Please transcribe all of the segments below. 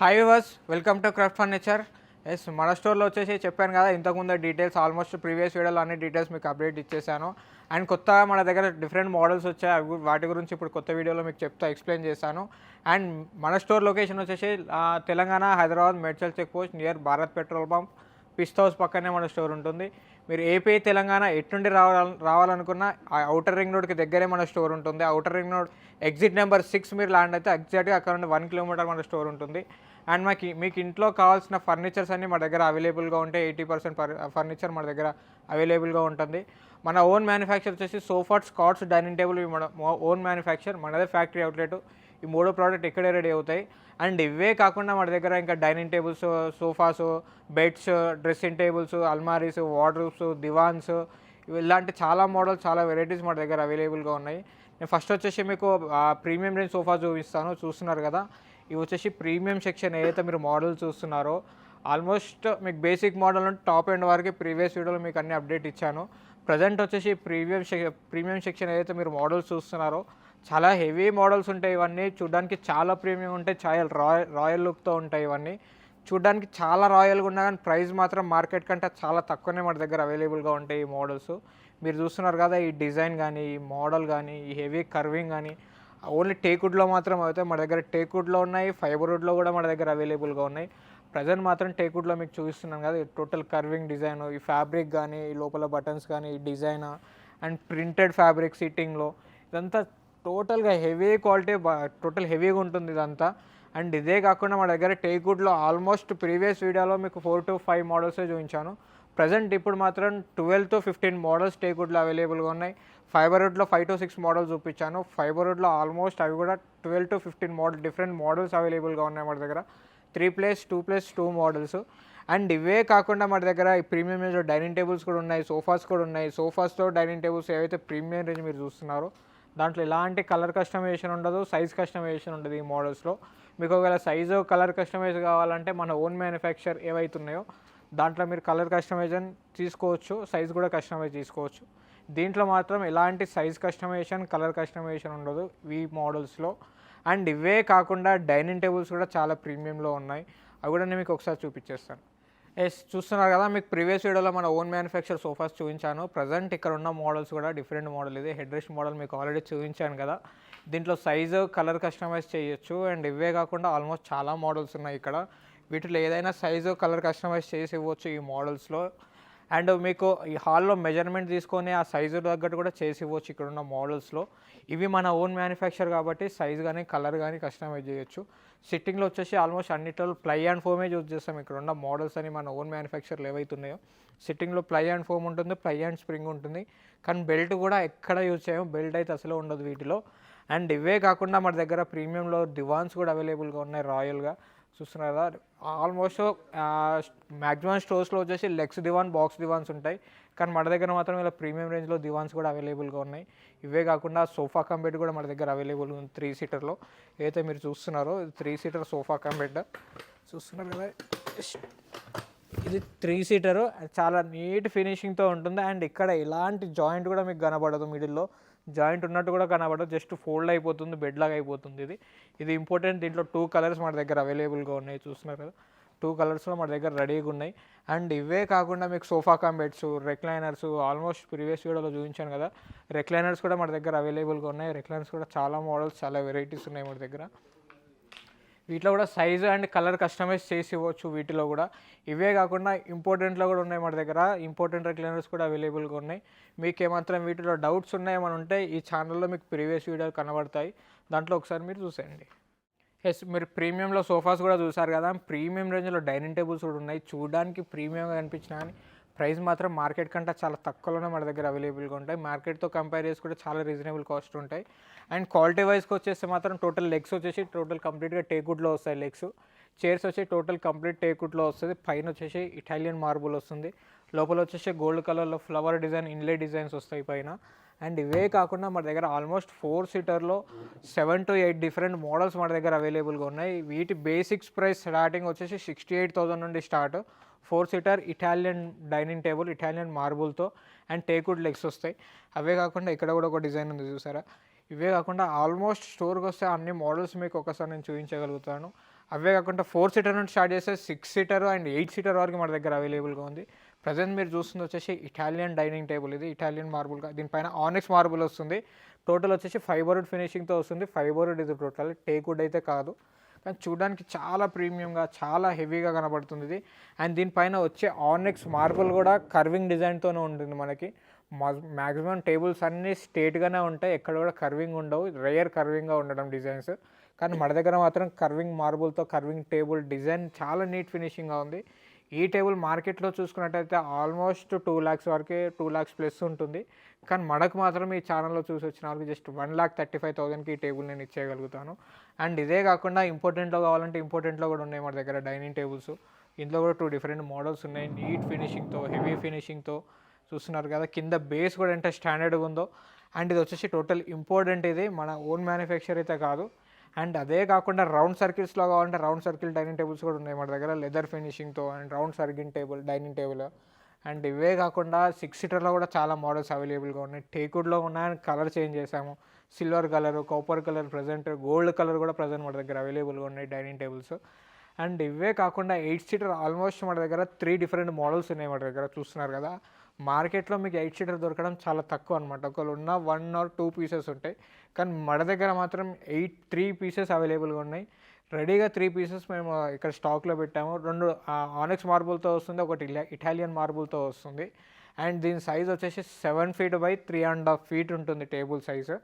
Hi viewers welcome to craft furnitures మన స్టోర్లో వచ్చేసి చెప్పాను కదా ఇంతకుముందు డీటెయిల్స్ ఆల్మోస్ట్ ప్రీవియస్ వీడియోలో అన్ని డీటెయిల్స్ మీకు అప్డేట్ ఇచ్చేసాను. అండ్ కొత్తగా మన దగ్గర డిఫరెంట్ మోడల్స్ వచ్చాయి అవి వాటి గురించి ఇప్పుడు కొత్త వీడియోలో మీకు చెప్తా ఎక్స్ప్లెయిన్ చేశాను. అండ్ మన స్టోర్ లొకేషన్ వచ్చేసి Telangana Hyderabad Medchal check post near Bharat petrol pump Pista house పక్కనే మన స్టోర్ ఉంటుంది. మీరు ఏపీ తెలంగాణ ఎట్నుండి రావాల రావాలనుకున్నా ఆ అవుటర్ రింగ్ రోడ్కి దగ్గరే మన స్టోర్ ఉంటుంది. Outer ring road exit number six మీరు ల్యాండ్ అయితే ఎగ్జాక్ట్గా అక్కడ నుండి వన్ కిలోమీటర్ మన స్టోర్ ఉంటుంది. అండ్ మాకు మీకు ఇంట్లో కావాల్సిన ఫర్నిచర్స్ అన్నీ మా దగ్గర అవైలబుల్గా ఉంటాయి ఎయిటీ పర్సెంట్ ఫర్నిచర్ మన దగ్గర అవైలబుల్గా ఉంటుంది. మన ఓన్ మ్యానుఫ్యాక్చర్ వచ్చేసి సోఫాట్ స్కాట్స్ డైనింగ్ టేబుల్ మన ఓన్ మ్యానుఫ్యాక్చర్ మనదే ఫ్యాక్టరీ అవుట్లెట్ ఈ మూడో ప్రోడక్ట్ ఇక్కడే రెడీ అవుతాయి. అండ్ ఇవే కాకుండా మన దగ్గర ఇంకా dining tables sofas beds dressing tables అల్మారీస్ wardrobes divans ఇవి ఇలాంటి చాలా మోడల్స్ చాలా వెరైటీస్ మన దగ్గర అవైలబుల్గా ఉన్నాయి. నేను ఫస్ట్ వచ్చేసి మీకు ప్రీమియం రేంజ్ సోఫా చూపిస్తాను. చూస్తున్నారు కదా? ఇవి వచ్చేసి ప్రీమియం సెక్షన్ ఏదైతే మీరు మోడల్ చూస్తున్నారో ఆల్మోస్ట్ మీకు బేసిక్ మోడల్ నుండి టాప్ ఎండ్ వరకు ప్రీవియస్ వీడియోలో మీకు అన్ని అప్డేట్ ఇచ్చాను. ప్రజెంట్ వచ్చేసి ప్రీమియం ప్రీమియం సెక్షన్ ఏదైతే మీరు మోడల్స్ చూస్తున్నారో చాలా హెవీ మోడల్స్ ఉంటాయి ఇవన్నీ. చూడడానికి చాలా ప్రీమియం ఉంటాయి. చాలా రాయల్ రాయల్ లుక్తో ఉంటాయి ఇవన్నీ. చూడడానికి చాలా రాయల్గా ఉన్నా కానీ ప్రైస్ మాత్రం మార్కెట్ కంటే చాలా తక్కువనే మన దగ్గర అవైలబుల్గా ఉంటాయి ఈ మోడల్స్. మీరు చూస్తున్నారు కదా ఈ డిజైన్ కానీ ఈ మోడల్ కానీ ఈ హెవీ కర్వింగ్ కానీ ఓన్లీ టేకుడ్లో మాత్రం అయితే మన దగ్గర టేకుడ్లో ఉన్నాయి ఫైబర్వుడ్లో కూడా మన దగ్గర అవైలబుల్గా ఉన్నాయి. ప్రజెంట్ మాత్రం టేకుడ్లో మీకు చూపిస్తున్నాను కదా ఈ టోటల్ కర్వింగ్ డిజైన్ ఈ ఫ్యాబ్రిక్ కానీ ఈ లోపల బటన్స్ కానీ ఈ డిజైన్ అండ్ ప్రింటెడ్ ఫ్యాబ్రిక్ సిట్టింగ్లో ఇదంతా టోటల్గా హెవీ క్వాలిటీ టోటల్ హెవీగా ఉంటుంది ఇదంతా. అండ్ ఇదే కాకుండా మా దగ్గర టేకుడ్లో ఆల్మోస్ట్ ప్రీవియస్ వీడియోలో మీకు ఫోర్ టు ఫైవ్ మోడల్సే చూపించాను. ప్రజెంట్ ఇప్పుడు మాత్రం ట్వెల్వ్ టు ఫిఫ్టీన్ మోడల్స్ టేకుడ్లో అవైలబుల్గా ఉన్నాయి. ఫైబర్ వుడ్లో ఫైవ్ టు సిక్స్ మోడల్స్ చూపించాను. ఫైబర్ వుడ్లో ఆల్మోస్ట్ అవి కూడా twelve to fifteen model different models అవైలబుల్గా ఉన్నాయి మన దగ్గర. Three plus two plus two models. And ఇవే కాకుండా మన దగ్గర ప్రీమియం రేంజ్లో డైనింగ్ టేబుల్స్ కూడా ఉన్నాయి సోఫాస్ కూడా ఉన్నాయి. సోఫాస్తో డైనింగ్ టేబుల్స్ ఏవైతే ప్రీమియం రేంజ్ మీరు చూస్తున్నారో దాంట్లో ఎలాంటి కలర్ కస్టమైజేషన్ ఉండదు సైజ్ కస్టమైజేషన్ ఉండదు ఈ మోడల్స్లో. మీకు ఒకవేళ సైజు కలర్ కస్టమైజ్ కావాలంటే మన ఓన్ మ్యానుఫ్యాక్చర్ ఏవైతున్నాయో దాంట్లో మీరు కలర్ కస్టమైజేషన్ తీసుకోవచ్చు సైజ్ కూడా కస్టమైజ్ తీసుకోవచ్చు. దీంట్లో మాత్రం ఎలాంటి సైజ్ కస్టమైజేషన్ కలర్ కస్టమైజేషన్ ఉండదు ఈ మోడల్స్లో. అండ్ ఇవే కాకుండా డైనింగ్ టేబుల్స్ కూడా చాలా ప్రీమియంలో ఉన్నాయి. అవి కూడా నేను మీకు ఒకసారి చూపించేస్తాను. ఎస్ చూస్తున్నారు కదా మీకు ప్రీవియస్ వీడియోలో మన ఓన్ మ్యానుఫ్యాక్చర్ సోఫాస్ చూపించాను. ప్రజెంట్ ఇక్కడ ఉన్న మోడల్స్ కూడా డిఫరెంట్ మోడల్ ఇది. హెడ్ రెస్ట్ మోడల్ మీకు ఆల్రెడీ చూపించాను కదా. దీంట్లో సైజు కలర్ కస్టమైజ్ చేయొచ్చు. అండ్ ఇవే కాకుండా ఆల్మోస్ట్ చాలా మోడల్స్ ఉన్నాయి ఇక్కడ. వీటిలో ఏదైనా సైజు కలర్ కస్టమైజ్ చేసి ఇవ్వచ్చు ఈ మోడల్స్లో అండ్ మీకు ఈ హాల్లో మెజర్మెంట్ తీసుకొని ఆ సైజు తగ్గట్టు కూడా చేసి ఇవ్వచ్చు ఇక్కడ ఉన్న మోడల్స్లో. ఇవి మన ఓన్ మ్యానుఫ్యాక్చర్ కాబట్టి సైజ్ కానీ కలర్ కానీ కస్టమైజ్ చేయొచ్చు. సిట్టింగ్లో వచ్చేసి ఆల్మోస్ట్ అన్నిట్లో ప్లై అండ్ ఫోమే యూజ్ చేస్తాం. ఇక్కడ ఉన్న మోడల్స్ అని మన ఓన్ మ్యానుఫ్యాక్చర్లు ఏవైతే ఉన్నాయో సిట్టింగ్లో ప్లై అండ్ ఫోమ్ ఉంటుంది ప్లై అండ్ స్ప్రింగ్ ఉంటుంది. కానీ బెల్ట్ కూడా ఎక్కడ యూజ్ చేయము బెల్ట్ అయితే అసలు ఉండదు వీటిలో. అండ్ ఇవే కాకుండా మన దగ్గర ప్రీమియంలో దివాన్స్ కూడా అవైలబుల్గా ఉన్నాయి రాయల్గా. చూస్తున్నారు కదా. ఆల్మోస్ట్ మ్యాక్సిమం స్టోర్స్లో వచ్చేసి లెగ్స్ దివాన్ బాక్స్ దివాన్స్ ఉంటాయి. కానీ మన దగ్గర మాత్రం ఇలా ప్రీమియం రేంజ్లో దివాన్స్ కూడా అవైలబుల్గా ఉన్నాయి. ఇవే కాకుండా సోఫా కంబెడ్ కూడా మన దగ్గర అవైలబుల్ ఉంది త్రీ సీటర్లో ఏదైతే మీరు చూస్తున్నారో త్రీ సీటర్ సోఫా కంబెడ్ చూస్తున్నారు కదా. ఇది త్రీ సీటరు చాలా నీట్ ఫినిషింగ్తో ఉంటుంది. అండ్ ఇక్కడ ఎలాంటి జాయింట్ కూడా మీకు కనబడదు మిడిల్లో జాయింట్ ఉన్నట్టు కూడా కనబడదు. జస్ట్ ఫోల్డ్ అయిపోతుంది బెడ్ లాగా అయిపోతుంది ఇది. ఇది ఇంపార్టెంట్ దీంట్లో టూ కలర్స్ మన దగ్గర అవైలబుల్గా ఉన్నాయి చూస్తున్నారు కదా. టూ కలర్స్లో మన దగ్గర రెడీగా ఉన్నాయి. అండ్ ఇవే కాకుండా మీకు sofa cum recliners almost previous వీడియోలో చూపించాను కదా. రెక్లైనర్స్ కూడా మన దగ్గర అవైలబుల్గా ఉన్నాయి. రెక్లైనర్స్ కూడా చాలా మోడల్స్ చాలా వెరైటీస్ ఉన్నాయి మన దగ్గర. వీటిలో కూడా సైజు అండ్ కలర్ కస్టమైజ్ చేసి ఇవ్వచ్చు వీటిలో కూడా. ఇవే కాకుండా ఇంపార్టెంట్లో కూడా ఉన్నాయి మన దగ్గర. ఇంపార్టెంట్ రెక్లైనర్స్ కూడా అవైలబుల్గా ఉన్నాయి. మీకు ఏమాత్రం వీటిలో డౌట్స్ ఉన్నాయేమని ఉంటే ఈ ఛానల్లో మీకు ప్రీవియస్ వీడియోలు కనబడతాయి. దాంట్లో ఒకసారి మీరు చూసేయండి. ఎస్ మీరు ప్రీమియంలో సోఫాస్ కూడా చూసారు కదా. ప్రీమియం రేంజ్లో డైనింగ్ టేబుల్స్ కూడా ఉన్నాయి. చూడడానికి ప్రీమియంగా కనిపించినా కానీ ప్రైస్ మాత్రం మార్కెట్ కంటే చాలా తక్కువలోనే మన దగ్గర అవైలబుల్గా ఉంటాయి. మార్కెట్తో కంపేర్ చేసి కూడా చాలా రీజనబుల్ కాస్ట్ ఉంటాయి. అండ్ క్వాలిటీ వైజ్కి వచ్చేస్తే మాత్రం టోటల్ లెగ్స్ వచ్చేసి టోటల్ కంప్లీట్గా టేకుడ్లో వస్తాయి లెగ్స్. చైర్స్ వచ్చి టోటల్ కంప్లీట్ టేకుట్లో వస్తుంది. పైన వచ్చేసి ఇటాలియన్ మార్బుల్ వస్తుంది. లోపల వచ్చేసి గోల్డ్ కలర్లో ఫ్లవర్ డిజైన్ ఇన్లే డిజైన్స్ వస్తాయి పైన. అండ్ ఇవే కాకుండా మన దగ్గర almost four సీటర్లో seven to eight different models మన దగ్గర అవైలబుల్గా ఉన్నాయి. వీటి బేసిక్స్ ప్రైస్ స్టార్టింగ్ వచ్చేసి సిక్స్టీ ఎయిట్ థౌసండ్ నుండి start. Four seater Italian dining table Italian మార్బుల్తో and teakwood legs వస్తాయి. అవే కాకుండా ఇక్కడ కూడా ఒక డిజైన్ ఉంది చూసారా? ఇవే కాకుండా ఆల్మోస్ట్ స్టోర్కి వస్తే అన్ని మోడల్స్ మీకు ఒకసారి నేను చూపించగలుగుతాను. అవే కాకుండా ఫోర్ సీటర్ నుండి స్టార్ట్ చేస్తే six seater and eight seater వరకు మన దగ్గర అవైలబుల్గా ఉంది. ప్రజెంట్ మీరు చూస్తుంది వచ్చేసి ఇటాలియన్ డైనింగ్ టేబుల్ ఇది ఇటాలియన్ మార్బుల్గా దీనిపైన ఆనిక్స్ మార్బుల్ వస్తుంది. టోటల్ వచ్చేసి ఫైబర్ వుడ్ ఫినిషింగ్తో వస్తుంది. ఫైబర్ వుడ్ ఇది టోటల్ టేకుడ్ అయితే కాదు. కానీ చూడడానికి చాలా ప్రీమియంగా చాలా హెవీగా కనబడుతుంది ఇది. అండ్ దీనిపైన వచ్చే ఆర్నిక్స్ మార్బుల్ కూడా కర్వింగ్ డిజైన్తోనే ఉంటుంది మనకి. మ్యాక్సిమం టేబుల్స్ అన్నీ స్ట్రేట్గానే ఉంటాయి. ఎక్కడ కూడా కర్వింగ్ ఉండవు. రేయర్ కర్వింగ్గా ఉండడం డిజైన్స్. కానీ మన దగ్గర మాత్రం కర్వింగ్ మార్బుల్తో కర్వింగ్ టేబుల్ డిజైన్ చాలా నీట్ ఫినిషింగ్గా ఉంది. ఈ టేబుల్ మార్కెట్లో చూసుకున్నట్టయితే ఆల్మోస్ట్ టూ ల్యాక్స్ వరకే టూ ల్యాక్స్ ప్లస్ ఉంటుంది. కానీ మనకు మాత్రం ఈ ఛానల్లో చూసి వచ్చిన వాళ్ళకి just one lakh thirty five థౌసండ్కి ఈ టేబుల్ నేను ఇచ్చేయగలుగుతాను. అండ్ ఇదే కాకుండా ఇంపార్టెంట్లో కావాలంటే ఇంపార్టెంట్లో కూడా ఉన్నాయి మన దగ్గర డైనింగ్ టేబుల్స్. ఇందులో కూడా టూ డిఫరెంట్ మోడల్స్ ఉన్నాయి. నీట్ ఫినిషింగ్తో హెవీ ఫినిషింగ్తో చూస్తున్నారు కదా. కింద బేస్ కూడా ఎంత స్టాండర్డ్గా ఉందో. అండ్ ఇది వచ్చేసి టోటల్ ఇంపార్టెంట్ ఇది. మన ఓన్ మ్యానుఫ్యాక్చర్ అయితే కాదు. అండ్ అదే కాకుండా రౌండ్ సర్కిల్స్లో కావాలంటే రౌండ్ సర్కిల్ డైనింగ్ టేబుల్స్ కూడా ఉన్నాయి మన దగ్గర. Leather ఫినిషింగ్తో and round circle table dining table. And ఇవే కాకుండా సిక్స్ సీటర్లో కూడా చాలా మోడల్స్ అవైలబుల్గా ఉన్నాయి. టేకుడ్లో ఉన్నాయి కలర్ చేంజ్ చేసాము silver colour copper colour present gold colour కూడా ప్రజెంట్ మన దగ్గర అవైలబుల్గా ఉన్నాయి డైనింగ్ టేబుల్స్. అండ్ ఇవే కాకుండా ఎయిట్ సీటర్ ఆల్మోస్ట్ మన దగ్గర త్రీ డిఫరెంట్ మోడల్స్ ఉన్నాయి మన దగ్గర. చూస్తున్నారు కదా? మార్కెట్లో మీకు ఎయిట్ సీటర్ దొరకడం చాలా తక్కువ అనమాట ఒకవేళ ఉన్న వన్ ఆర్ టూ పీసెస్ ఉంటాయి. కానీ మన దగ్గర మాత్రం ఎయిట్ త్రీ పీసెస్ అవైలబుల్గా ఉన్నాయి. రెడీగా త్రీ పీసెస్ మేము ఇక్కడ స్టాక్లో పెట్టాము. రెండు ఆనెక్స్ మార్బుల్తో వస్తుంది ఒకటి ఇటాలియన్ మార్బుల్తో వస్తుంది. అండ్ దీని సైజ్ వచ్చేసి seven feet by three and half feet ఉంటుంది టేబుల్ సైజు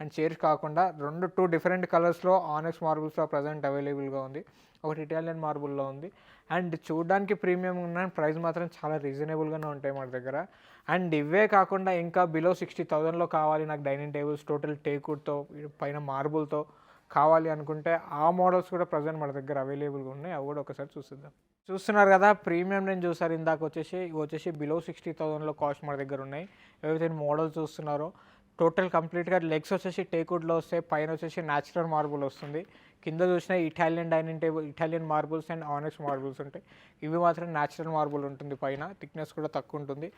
అండ్ చైర్స్ కాకుండా రెండు టూ డిఫరెంట్ కలర్స్లో ఆనెక్స్ మార్బుల్స్లో ప్రజెంట్ అవైలబుల్గా ఉంది. ఒకటి ఇటాలియన్ మార్బుల్లో ఉంది. అండ్ చూడడానికి ప్రీమియం ఉన్న ప్రైస్ మాత్రం చాలా రీజనబుల్గానే ఉంటాయి మన దగ్గర. అండ్ ఇవే కాకుండా ఇంకా బిలో సిక్స్టీ థౌజండ్లో కావాలి నాకు డైనింగ్ టేబుల్స్ టోటల్ టేకుడ్తో పైన మార్బుల్తో కావాలి అనుకుంటే ఆ మోడల్స్ కూడా ప్రజెంట్ మన దగ్గర అవైలబుల్గా ఉన్నాయి. అవి కూడా ఒకసారి చూసిద్దాం. చూస్తున్నారు కదా ప్రీమియం నేను చూసారు ఇందాక వచ్చేసి వచ్చేసి బిలో సిక్స్టీ థౌసండ్లో కాస్ట్ మన దగ్గర ఉన్నాయి. ఏవైతే మోడల్స్ చూస్తున్నారో టోటల్ కంప్లీట్గా లెగ్స్ వచ్చేసి టేకుడ్లో వస్తాయి పైన వచ్చేసి న్యాచురల్ మార్బుల్ వస్తుంది. కింద చూసిన Italian dining table Italian marbles and onyx marbles ఉంటాయి. ఇవి మాత్రం న్యాచురల్ మార్బుల్ ఉంటుంది పైన థిక్నెస్ కూడా తక్కువ ఉంటుంది.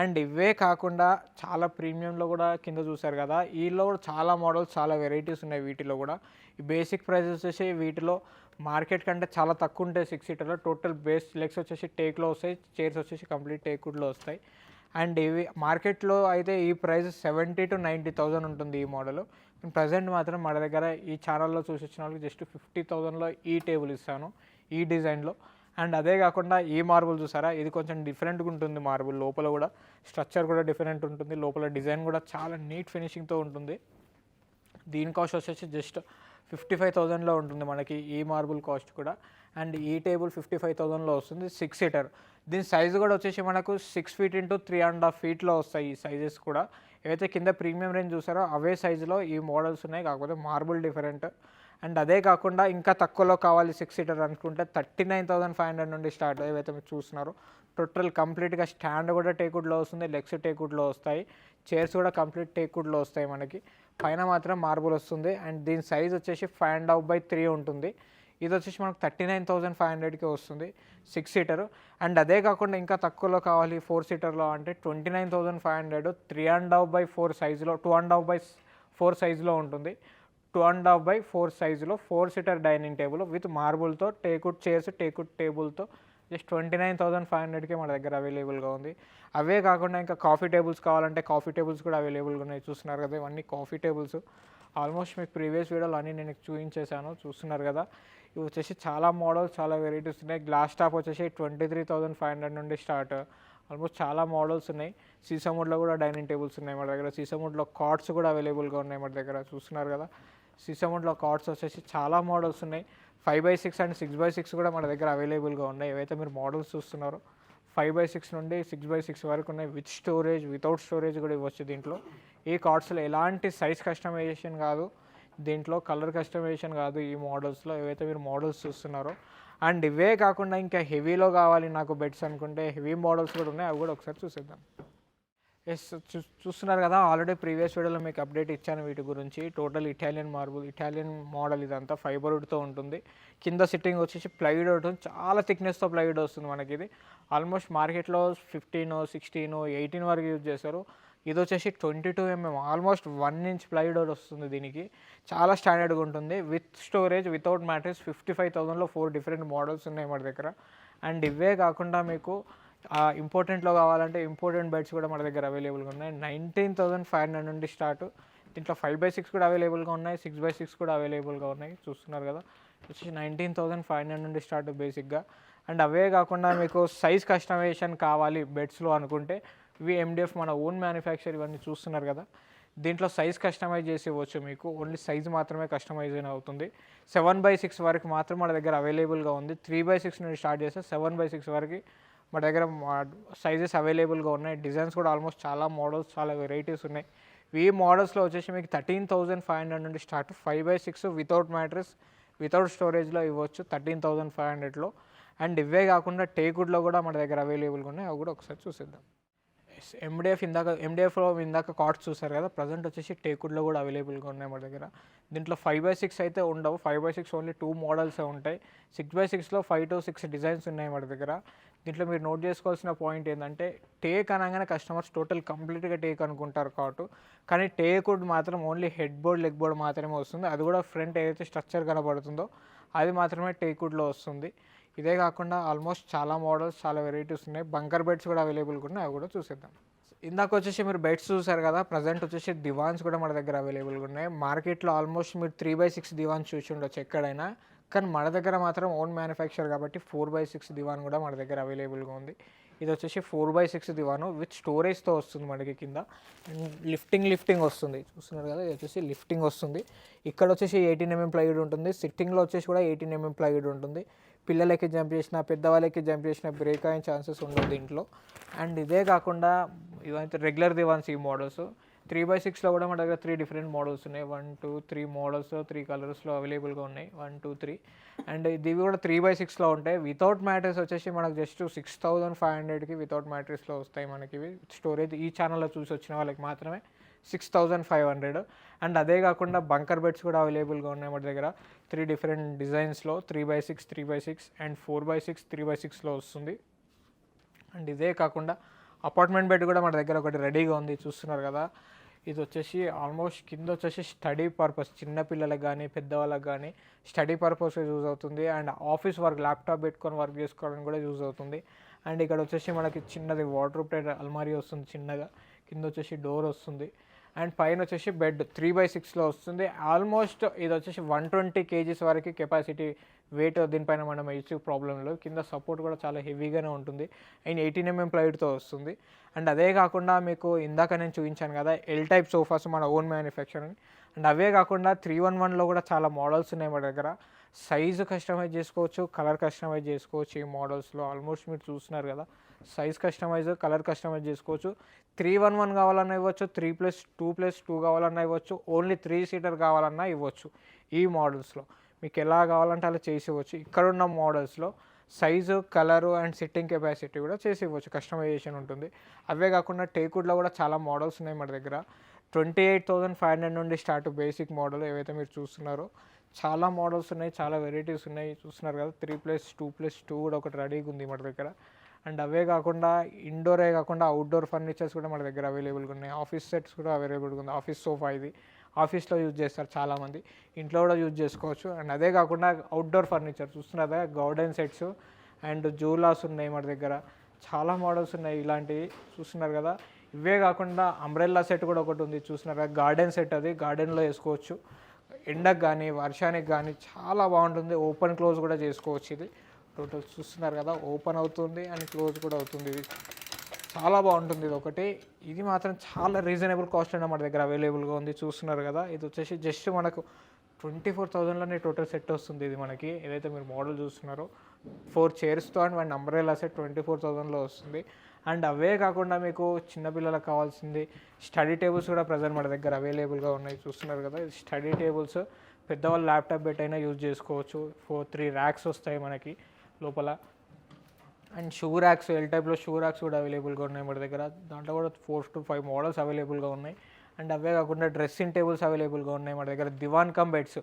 అండ్ ఇవే కాకుండా చాలా ప్రీమియంలో కూడా కింద చూసారు కదా వీళ్ళలో కూడా చాలా మోడల్స్ చాలా వెరైటీస్ ఉన్నాయి వీటిలో కూడా. ఈ బేసిక్ ప్రైస్ వచ్చేసి వీటిలో మార్కెట్ కంటే చాలా తక్కువ ఉంటాయి సిక్స్ సీటర్లో. టోటల్ బేస్ లెగ్స్ వచ్చేసి టేక్లో వస్తాయి చైర్స్ వచ్చేసి కంప్లీట్ టేకుడ్లో వస్తాయి. అండ్ ఇవి మార్కెట్లో అయితే ఈ price seventy to ninety thousand ఉంటుంది ఈ మోడల్. ప్రజెంట్ మాత్రం మన దగ్గర ఈ ఛానల్లో చూసి వచ్చిన వాళ్ళకి జస్ట్ ఫిఫ్టీ థౌజండ్లో ఈ టేబుల్ ఇస్తాను ఈ డిజైన్లో. అండ్ అదే కాకుండా ఈ మార్బుల్ చూసారా? ఇది కొంచెం డిఫరెంట్గా ఉంటుంది మార్బుల్ లోపల కూడా స్ట్రక్చర్ కూడా డిఫరెంట్ ఉంటుంది లోపల డిజైన్ కూడా చాలా నీట్ ఫినిషింగ్తో ఉంటుంది. దీని కాస్ట్ వచ్చేసి జస్ట్ ఫిఫ్టీ ఫైవ్ థౌజండ్లో ఉంటుంది మనకి ఈ మార్బుల్ కాస్ట్ కూడా. అండ్ ఈ టేబుల్ ఫిఫ్టీ ఫైవ్ థౌజండ్లో వస్తుంది సిక్స్ సీటర్. దీని సైజు కూడా వచ్చేసి మనకు six feet into three and half ఫీట్లో వస్తాయి ఈ సైజెస్ కూడా. ఏవైతే కింద ప్రీమియం రేంజ్ చూసారో అవే సైజులో ఈ మోడల్స్ ఉన్నాయి. కాకపోతే మార్బుల్ డిఫరెంట్ అండ్ అదే కాకుండా ఇంకా తక్కువలో కావాలి సిక్స్ సీటర్ అనుకుంటే thirty nine thousand five hundred నుండి స్టార్ట్ ఏవైతే మీరు చూస్తున్నారో. టోటల్ కంప్లీట్గా స్టాండ్ కూడా టేకుడ్లో వస్తుంది. లెగ్స్ టేకుడ్లో వస్తాయి. చైర్స్ కూడా కంప్లీట్ టేకుడ్లో వస్తాయి మనకి. పైన మాత్రం మార్బుల్ వస్తుంది. అండ్ దీని సైజ్ వచ్చేసి five and half by three ఉంటుంది. ఇది వచ్చేసి మనకు థర్టీ నైన్ థౌసండ్ ఫైవ్ హండ్రెడ్కి వస్తుంది సిక్స్ సీటర్ అండ్ అదే కాకుండా ఇంకా తక్కువలో కావాలి ఫోర్ సీటర్లో అంటే twenty nine thousand five hundred three and half by four సైజులో two and half by four సైజులో ఉంటుంది. Two and half by four సైజులో four seater dining table with మార్బుల్తో teakwood chairs teakwood టేబుల్తో just twenty nine thousand five హండ్రెడ్కి మన దగ్గర అవైలబుల్గా ఉంది. అవే కాకుండా ఇంకా కాఫీ టేబుల్స్ కావాలంటే కాఫీ టేబుల్స్ కూడా అవైలబుల్గా ఉన్నాయి. చూస్తున్నారు కదా ఇవన్నీ కాఫీ టేబుల్స్ ఆల్మోస్ట్ మీకు ప్రీవియస్ వీడియోలో అన్నీ నేను చూపించేశాను. చూస్తున్నారు కదా. ఇవి వచ్చేసి చాలా మోడల్స్ చాలా వెరైటీస్ ఉన్నాయి. గ్లాస్ టాప్ వచ్చేసి twenty three thousand five hundred నుండి స్టార్ట్. ఆల్మోస్ట్ చాలా మోడల్స్ ఉన్నాయి. సీసముడ్లో కూడా డైనింగ్ టేబుల్స్ ఉన్నాయి మన దగ్గర. సీసముడ్లో కార్డ్స్ కూడా అవైలబుల్గా ఉన్నాయి మన దగ్గర. చూస్తున్నారు కదా? సీసముడ్లో కార్డ్స్ వచ్చేసి చాలా మోడల్స్ ఉన్నాయి. Five by six and six by six కూడా మన దగ్గర అవైలబుల్గా ఉన్నాయి. ఏవైతే మీరు మోడల్స్ చూస్తున్నారో ఫైవ్ బై సిక్స్ నుండి సిక్స్ బై సిక్స్ వరకు ఉన్నాయి. విత్ స్టోరేజ్ వితౌట్ స్టోరేజ్ కూడా ఇవ్వచ్చు దీంట్లో. ఈ కార్డ్స్లో ఎలాంటి సైజ్ కస్టమైజేషన్ కాదు. దీంట్లో కలర్ కస్టమైజేషన్ కాదు ఈ మోడల్స్లో ఏవైతే మీరు మోడల్స్ చూస్తున్నారో. అండ్ ఇవే కాకుండా ఇంకా హెవీలో కావాలి నాకు బెడ్స్ అనుకుంటే హెవీ మోడల్స్ కూడా ఉన్నాయి. అవి కూడా ఒకసారి చూసేద్దాం. ఎస్ చూ చూస్తున్నారు కదా ఆల్రెడీ ప్రీవియస్ వీడియోలో మీకు అప్డేట్ ఇచ్చాను వీటి గురించి. Total Italian marble Italian model ఇదంతా ఫైబర్డ్తో ఉంటుంది. కింద సిట్టింగ్ వచ్చేసి ప్లైవుడ్ ఉంటుంది చాలా థిక్నెస్తో ప్లైవుడ్ వస్తుంది మనకి ఇది ఆల్మోస్ట్ మార్కెట్లో ఫిఫ్టీన్ సిక్స్టీన్ ఎయిటీన్ వరకు యూజ్ చేస్తారు ఇది వచ్చేసి twenty two mm almost one inch ప్లైడోర్ వస్తుంది దీనికి. చాలా స్టాండర్డ్గా ఉంటుంది. With storage without mattress fifty five థౌసండ్లో four different models ఉన్నాయి మన దగ్గర. అండ్ ఇవే కాకుండా మీకు ఇంపార్టెంట్లో కావాలంటే ఇంపార్టెంట్ బెడ్స్ కూడా మన దగ్గర అవైలబుల్గా ఉన్నాయి. నైన్టీన్ థౌసండ్ ఫైవ్ హండ్రెడ్ నుండి స్టార్ట్ దీంట్లో ఫైవ్ బై సిక్స్ కూడా అవైలబుల్గా ఉన్నాయి. సిక్స్ బై సిక్స్ కూడా అవైలబుల్గా ఉన్నాయి. చూస్తున్నారు కదా? వచ్చి నైన్టీన్ థౌసండ్ ఫైవ్ హండ్రెడ్ నుండి స్టార్ట్ బేసిక్గా అండ్ అవే కాకుండా మీకు సైజ్ కస్టమైజేషన్ కావాలి బెడ్స్లో అనుకుంటే ఇవి ఎండిఎఫ్ మన ఓన్ మ్యానుఫ్యాక్చర్ ఇవన్నీ చూస్తున్నారు కదా. దీంట్లో సైజ్ కస్టమైజ్ చేసి ఇవ్వచ్చు మీకు. ఓన్లీ సైజ్ మాత్రమే కస్టమైజ్ అవుతుంది. సెవెన్ బై సిక్స్ వరకు మాత్రం మన దగ్గర అవైలబుల్గా ఉంది. త్రీ బై సిక్స్ నుండి స్టార్ట్ చేస్తే సెవెన్ బై సిక్స్ వరకు మన దగ్గర సైజెస్ అవైలబుల్గా ఉన్నాయి. డిజైన్స్ కూడా ఆల్మోస్ట్ చాలా మోడల్స్ చాలా వెరైటీస్ ఉన్నాయి. ఈ మోడల్స్లో వచ్చేసి మీకు థర్టీన్ థౌజండ్ ఫైవ్ హండ్రెడ్ నుండి start five by six without mattress without స్టోరేజ్లో ఇవ్వచ్చు థర్టీన్ థౌజండ్ ఫైవ్ హండ్రెడ్లో అండ్ ఇవే కాకుండా టేకుడ్లో కూడా మన దగ్గర అవైలబుల్గా ఉన్నాయి. అవి కూడా ఒకసారి చూసేద్దాం. ఎండిఎఫ్ ఇందాక ఎండిఎఫ్లో ఇందాక కార్డ్స్ చూసారు కదా ప్రజెంట్ వచ్చేసి టేకుడ్లో కూడా అవైలబుల్గా ఉన్నాయి మన దగ్గర. దీంట్లో ఫైవ్ బై సిక్స్ అయితే ఉండవు. Five by six only two models ఉంటాయి. సిక్స్ బై సిక్స్లో ఫైవ్ టు సిక్స్ డిజైన్స్ ఉన్నాయి మన దగ్గర. దీంట్లో మీరు నోట్ చేసుకోవాల్సిన పాయింట్ ఏంటంటే టేక్ అనగానే కస్టమర్స్ టోటల్ కంప్లీట్గా టేక్ అనుకుంటారు కాబట్టి. కానీ టేకుడ్ మాత్రం only head board leg board మాత్రమే వస్తుంది. అది కూడా ఫ్రంట్ ఏదైతే స్ట్రక్చర్ కనబడుతుందో అది మాత్రమే టేకుడ్లో వస్తుంది. ఇదే కాకుండా ఆల్మోస్ట్ చాలా మోడల్స్ చాలా వెరైటీస్ ఉన్నాయి. బంకర్ బెడ్స్ కూడా అవైలబుల్గా ఉన్నాయి. అవి కూడా చూసేద్దాం. ఇందాక వచ్చేసి మీరు బెడ్స్ చూసారు కదా ప్రజెంట్ వచ్చేసి దివాన్స్ కూడా మన దగ్గర అవైలబుల్గా ఉన్నాయి. మార్కెట్లో ఆల్మోస్ట్ మీరు త్రీ బై సిక్స్ దివాన్స్ చూసి ఉండొచ్చు ఎక్కడైనా. కానీ మన దగ్గర మాత్రం ఓన్ మ్యానుఫ్యాక్చర్ కాబట్టి ఫోర్ బై సిక్స్ దివాన్ కూడా మన దగ్గర అవైలబుల్గా ఉంది. ఇది వచ్చేసి four by six divan with స్టోరేజ్తో వస్తుంది మనకి కింద. అండ్ లిఫ్టింగ్ లిఫ్టింగ్ వస్తుంది. చూస్తున్నారు కదా ఇది వచ్చేసి లిఫ్టింగ్ వస్తుంది. ఇక్కడ వచ్చేసి ఎయిటీన్ ఎంఎం ప్లైవుడ్ ఉంటుంది. సిట్టింగ్లో వచ్చేసి కూడా ఎయిటీన్ ఎంఎం ప్లైవుడ్ ఉంటుంది. పిల్లలకి జంప్ చేసిన పెద్దవాళ్ళకి జంప్ చేసిన బ్రేక్ అయ్యే ఛాన్సెస్ ఉండవు దీంట్లో. అండ్ ఇదే కాకుండా ఇవైతే రెగ్యులర్ దివాన్స్ ఈ మోడల్స్ త్రీ బై సిక్స్లో కూడా మన దగ్గర త్రీ డిఫరెంట్ మోడల్స్ ఉన్నాయి. One two three models three కలర్స్లో అవైలబుల్గా ఉన్నాయి. వన్ టూ త్రీ అండ్ ఇవి కూడా త్రీ బై సిక్స్లో ఉంటాయి. వితౌట్ మ్యాట్రెస్ వచ్చేసి మనకు జస్ట్ సిక్స్ థౌజండ్ ఫైవ్ హండ్రెడ్కి వితౌట్ మ్యాట్రెస్లో వస్తాయి మనకి ఇవి. స్టోరేజ్ ఈ ఛానల్లో చూసి వచ్చిన వాళ్ళకి మాత్రమే. Six thousand five hundred. And అదే కాకుండా బంకర్ బెడ్స్ కూడా అవైలబుల్గా ఉన్నాయి మన దగ్గర. Three different డిజైన్స్లో three by six three by six and four by six three by సిక్స్లో వస్తుంది. అండ్ ఇదే కాకుండా అపార్ట్మెంట్ బెడ్ కూడా మన దగ్గర ఒకటి రెడీగా ఉంది చూస్తున్నారు కదా. ఇది వచ్చేసి ఆల్మోస్ట్ కింద వచ్చేసి స్టడీ పర్పస్ చిన్నపిల్లలకు కానీ పెద్దవాళ్ళకి కానీ స్టడీ పర్పస్ యూజ్ అవుతుంది. అండ్ ఆఫీస్ వర్క్ ల్యాప్టాప్ పెట్టుకొని వర్క్ చేసుకోవడానికి కూడా యూజ్ అవుతుంది. అండ్ ఇక్కడ వచ్చేసి మనకి చిన్నది వాటర్ ప్లేట్ అల్మారీ వస్తుంది చిన్నగా. కింద వచ్చేసి డోర్ వస్తుంది. అండ్ పైన వచ్చేసి బెడ్ త్రీ బై సిక్స్లో వస్తుంది. ఆల్మోస్ట్ ఇది వచ్చేసి వన్ ట్వంటీ కేజీస్ వరకు కెపాసిటీ వెయిట్ దీనిపైన మనం ఇచ్చే ప్రాబ్లంలో లేదు. కింద సపోర్ట్ కూడా చాలా హెవీగానే ఉంటుంది. అండ్ ఎయిటీన్ ఎంఎం ప్లైట్తో వస్తుంది. అండ్ అదే కాకుండా మీకు ఇందాక నేను చూపించాను కదా ఎల్ టైప్ సోఫాస్ మన ఓన్ మ్యానుఫ్యాక్చర్ అని అండ్ అవే కాకుండా త్రీ వన్ వన్లో కూడా చాలా మోడల్స్ ఉన్నాయి మన దగ్గర. సైజు కస్టమైజ్ చేసుకోవచ్చు కలర్ కస్టమైజ్ చేసుకోవచ్చు ఈ మోడల్స్లో. ఆల్మోస్ట్ మీరు చూస్తున్నారు కదా. సైజ్ కస్టమైజ్ కలర్ కస్టమైజ్ చేసుకోవచ్చు. త్రీ వన్ వన్ కావాలన్నా ఇవ్వచ్చు three plus two plus two కావాలన్నా ఇవ్వచ్చు ఓన్లీ త్రీ సీటర్ కావాలన్నా ఇవ్వచ్చు ఈ మోడల్స్లో మీకు ఎలా కావాలంటే అలా చేసి ఇవ్వచ్చు. ఇక్కడ ఉన్న మోడల్స్లో size colour and sitting capacity కూడా చేసి ఇవ్వచ్చు. కస్టమైజేషన్ ఉంటుంది. అవే కాకుండా టేకుడ్లో కూడా చాలా మోడల్స్ ఉన్నాయి మన దగ్గర. Twenty eight thousand five hundred నుండి స్టార్ట్ బేసిక్ మోడల్ ఏవైతే మీరు చూస్తున్నారో చాలా మోడల్స్ ఉన్నాయి చాలా వెరైటీస్ ఉన్నాయి. చూస్తున్నారు కదా three plus two plus two కూడా ఒకటి రెడీగా ఉంది మన దగ్గర. అండ్ అవే కాకుండా ఇండోరే కాకుండా అవుట్డోర్ ఫర్నిచర్స్ కూడా మన దగ్గర అవైలబుల్గా ఉన్నాయి. ఆఫీస్ సెట్స్ కూడా అవైలబుల్గా ఉంది ఆఫీస్ సోఫా ఇది. ఆఫీస్లో యూజ్ చేస్తారు చాలామంది. ఇంట్లో కూడా యూజ్ చేసుకోవచ్చు. అండ్ అదే కాకుండా అవుట్డోర్ ఫర్నిచర్ చూస్తున్నారు? కదా గార్డెన్ సెట్స్ అండ్ జూలాస్ ఉన్నాయి మన దగ్గర. చాలా మోడల్స్ ఉన్నాయి ఇలాంటివి చూస్తున్నారు కదా. ఇవే కాకుండా అంబ్రెల్లా సెట్ కూడా ఒకటి ఉంది. చూసినారా గార్డెన్ సెట్ అది. గార్డెన్లో వేసుకోవచ్చు. ఎండకు కానీ వర్షానికి కానీ చాలా బాగుంటుంది. ఓపెన్ క్లోజ్ కూడా చేసుకోవచ్చు ఇది. టోటల్ చూస్తున్నారు కదా ఓపెన్ అవుతుంది అండ్ క్లోజ్ కూడా అవుతుంది ఇది. చాలా బాగుంటుంది ఇది ఒకటి. ఇది మాత్రం చాలా రీజనబుల్ కాస్ట్ మన దగ్గర అవైలబుల్గా ఉంది చూస్తున్నారు కదా. ఇది వచ్చేసి జస్ట్ మనకు ట్వంటీ ఫోర్ థౌజండ్లోనే టోటల్ సెట్ వస్తుంది ఇది మనకి. ఏదైతే మీరు మోడల్ చూస్తున్నారో four చైర్స్తో and one umbrella set twenty four థౌజండ్లో వస్తుంది. అండ్ అవే కాకుండా మీకు చిన్నపిల్లలకు కావాల్సింది స్టడీ టేబుల్స్ కూడా ప్రజెంట్ మన దగ్గర అవైలబుల్గా ఉన్నాయి చూస్తున్నారు కదా. ఇది స్టడీ టేబుల్స్ పెద్దవాళ్ళు ల్యాప్టాప్ బెట్ అయినా యూజ్ చేసుకోవచ్చు. ఫోర్ త్రీ ర్యాక్స్ వస్తాయి మనకి. లోపల. అండ్ షూ ర్యాక్స్ ఎల్ టైప్లో షూ ర్యాక్స్ కూడా అవైలబుల్గా ఉన్నాయి మన దగ్గర. దాంట్లో కూడా ఫోర్ టు ఫైవ్ మోడల్స్ అవైలబుల్గా ఉన్నాయి. అండ్ అవే కాకుండా డ్రెస్సింగ్ టేబుల్స్ అవైలబుల్గా ఉన్నాయి మన దగ్గర. దివాన్ కమ్ బెడ్స్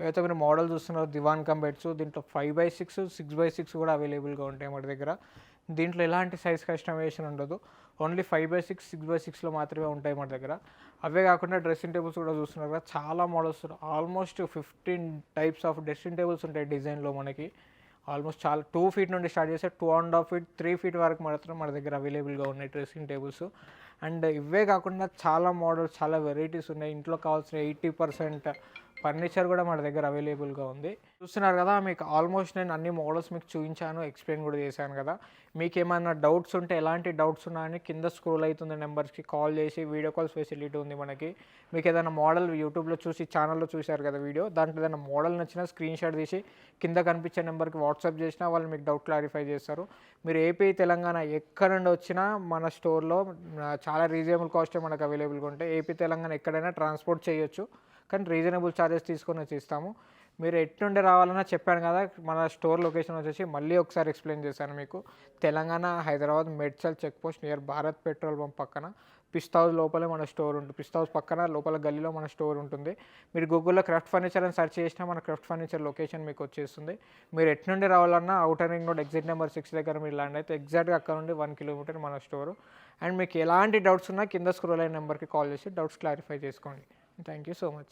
ఏవైతే మీరు మోడల్ చూస్తున్నారో దివాన్ కమ్ బెడ్స్ దీంట్లో five by six six by six కూడా అవైలబుల్గా ఉంటాయి మన దగ్గర. దీంట్లో ఎలాంటి సైజ్ కస్టమైజేషన్ ఉండదు. Only five by six six by సిక్స్లో మాత్రమే ఉంటాయి మన దగ్గర. అవే కాకుండా డ్రెస్సింగ్ టేబుల్స్ కూడా చూస్తున్నారు? కదా చాలా models almost fifteen types of dressing tables ఉంటాయి డిజైన్లో మనకి. ఆల్మోస్ట్ చాలా టూ ఫీట్ నుండి స్టార్ట్ చేస్తే two and half feet three feet వరకు మాత్రం మన దగ్గర అవైలబుల్గా ఉన్నాయి డ్రెస్సింగ్ టేబుల్స్. అండ్ ఇవే కాకుండా చాలా మోడల్స్ చాలా వెరైటీస్ ఉన్నాయి. ఇంట్లో కావాల్సిన ఎయిటీ పర్సెంట్ ఫర్నిచర్ కూడా మన దగ్గర అవైలబుల్గా ఉంది. చూస్తున్నారు కదా మీకు ఆల్మోస్ట్ నేను అన్ని మోడల్స్ మీకు చూపించాను ఎక్స్ప్లెయిన్ కూడా చేశాను కదా. మీకు ఏమైనా డౌట్స్ ఉంటే ఎలాంటి డౌట్స్ ఉన్నాయని కింద స్క్రోల్ అవుతుంది నెంబర్స్కి కాల్ చేసి వీడియో కాల్స్ ఫెసిలిటీ ఉంది మనకి. మీకు ఏదైనా మోడల్ యూట్యూబ్లో చూసి ఛానల్లో చూశారు కదా వీడియో దాంట్లో ఏదైనా మోడల్ నచ్చినా స్క్రీన్ షాట్ తీసి కింద కనిపించే నెంబర్కి వాట్సాప్ చేసినా వాళ్ళు మీకు డౌట్ క్లారిఫై చేస్తారు. మీరు ఏపీ తెలంగాణ ఎక్కడ నుండి వచ్చినా మన స్టోర్లో చాలా రీజనబుల్ కాస్టే మనకు అవైలబుల్గా ఉంటాయి. ఏపీ తెలంగాణ ఎక్కడైనా ట్రాన్స్పోర్ట్ చేయొచ్చు. కానీ రీజనబుల్ ఛార్జెస్ తీసుకొని వచ్చి ఇస్తాము. మీరు ఎట్నుండి రావాలన్నా చెప్పాను కదా మన స్టోర్ లొకేషన్ వచ్చేసి మళ్ళీ ఒకసారి ఎక్స్ప్లెయిన్ చేశాను మీకు. Telangana Hyderabad Medchal check post near Bharat petrol pump పక్కన. పిస్తా హౌస్ లోపలే మన స్టోర్ ఉంటుంది పిస్తా హౌస్ పక్కన లోపల గల్లీలో మన స్టోర్ ఉంటుంది. మీరు గూగుల్లో క్రాఫ్ట్ ఫర్నిచర్ అని సెర్చ్ చేసినా మన క్రాఫ్ట్ ఫర్నిచర్ లొకేషన్ మీకు వచ్చేస్తుంది. మీరు ఎటు నుండి రావాలన్నా outer ring road exit number six దగ్గర మీరు ల్యాండ్ అయితే ఎగ్జాక్ట్గా అక్కడ నుండి వన్ కిలోమీటర్ మన స్టోరు అండ్ మీకు ఎలాంటి డౌట్స్ ఉన్నా కింద స్క్రోల్ అయిన నెంబర్కి కాల్ చేసి డౌట్స్ క్లారిఫై చేసుకోండి. Thank you so much.